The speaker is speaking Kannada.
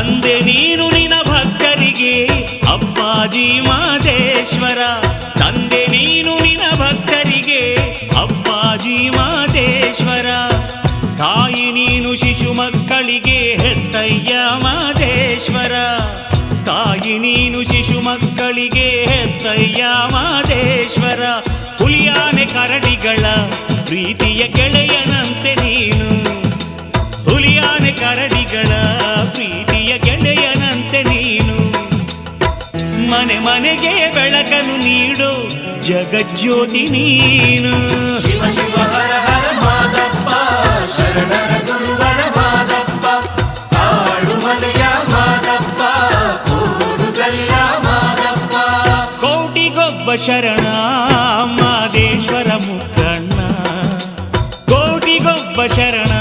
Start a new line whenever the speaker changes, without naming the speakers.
ತಂದೆ ನೀನು ನಿನ ಭಕ್ತರಿಗೆ ಅಪ್ಪಾಜಿ ಮಾದೇಶ್ವರ ತಂದೆ ನೀನು ನಿನ ಭಕ್ತರಿಗೆ ಅಪ್ಪಾಜಿ ಮಾದೇಶ್ವರ ತಾಯಿ ನೀನು ಶಿಶು ಮಕ್ಕಳಿಗೆ, ಹೆತ್ತಯ್ಯ ಮಾದೇಶ್ವರ ತಾಯಿ ನೀನು ಶಿಶು ಮಕ್ಕಳಿಗೆ, ಹೆತ್ತಯ್ಯ ಮಾದೇಶ್ವರ ಹುಲಿಯಾನೆ ಕರಡಿಗಳ ಪ್ರೀತಿಯ ಗೆಳೆಯನಂತೆ ನೀನು. ಹುಲಿಯಾನೆ ಕರಡಿಗಳ ಮನೆ ಮನೆಗೆ ಬೆಳಕನ್ನು ನೀಡು ಜಗಜ್ಯೋತಿ ನೀನು.
ಶಿವ ಶಿವ ಹರ ಹರ ಮಾದಪ್ಪ ಶರಣರ ಗುರುವರ ಮಾದಪ್ಪ ಕಾಡುಮಲೆಯ ಮಾದಪ್ಪ ಕೂಡುಗಲ್ಲ ಮಾದಪ್ಪ.
ಕೋಟಿಗೊಬ್ಬ ಶರಣ ಮಾದೇಶ್ವರ ಮುಕ್ಕಣ್ಣ ಕೋಟಿಗೊಬ್ಬ ಶರಣ